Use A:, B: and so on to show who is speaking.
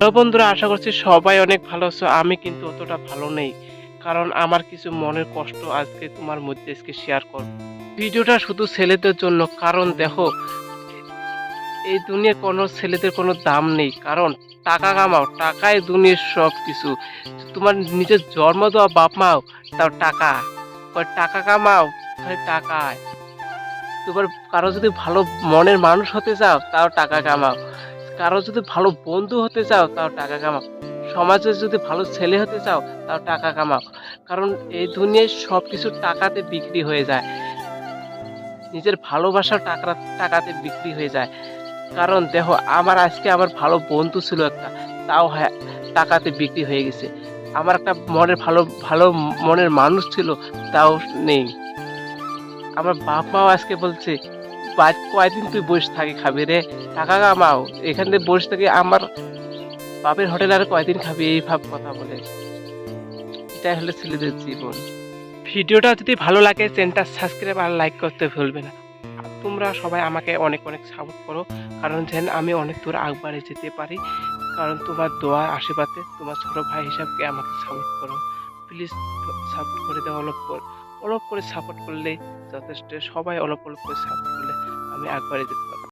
A: Hello বন্ধুরা, আশা করছি সবাই অনেক ভালো আছো। আমি কিন্তু অতটা ভালো নেই, কারণ আমার কিছু মনের কষ্ট আজকে তোমার মধ্যে আজকে শেয়ার করব। ভিডিওটা শুধু ছেলেদের জন্য, কারণ দেখো, এই দুনিয়ার কোনো ছেলেদের কোনো দাম নেই, কারণ টাকা কামাও, টাকাই দুনিয়ার সব কিছু তোমার নিজের জন্ম দেওয়া বাপ মাও, তাও টাকা। টাকা কামাও টাকায়। তোমার কারও যদি ভালো মনের মানুষ হতে চাও, তাও টাকা কামাও। কারও যদি ভালো বন্ধু হতে চাও, তাও টাকা কামাও। সমাজে যদি ভালো ছেলে হতে চাও, তাও টাকা কামাও। কারণ এই দুনিয়ায় সব কিছু টাকাতে বিক্রি হয়ে যায়। নিজের ভালোবাসা টাকা টাকাতে বিক্রি হয়ে যায়। কারণ দেখো, আমার আজকে আমার ভালো বন্ধু ছিল একটা, তাও টাকাতে বিক্রি হয়ে গেছে। আমার একটা মনের ভালো ভালো মনের মানুষ ছিল, তাও নেই। আমার বাপ মাও আজকে বলছে কয়দিন তুই বসে থাকি খাবি রে? টাকা কামাও। এখান থেকে বসে থাকি আমার বাপের হোটেল আর কয়দিন খাবি এই ভাব কথা বলে। এটাই হলো ছেলেদের জীবন। ভিডিওটা যদি ভালো লাগে, চ্যানেলটা সাবস্ক্রাইব আর লাইক করতে ভুলবে না। তোমরা সবাই আমাকে অনেক অনেক সাপোর্ট করো। কারণ যেন আমি অনেক দূর আগবাড়ে যেতে পারি। কারণ তোমার দোয়া, আশীর্বাদে তোমার ছোট ভাই হিসাবকে আমাকে সাপোর্ট করো। প্লিজ সাপোর্ট করে দাও অল্প করে সাপোর্ট করলে যথেষ্ট সবাই অল্প অল্প করে সাপোর্ট করলে আমি একবারে যেতে পারব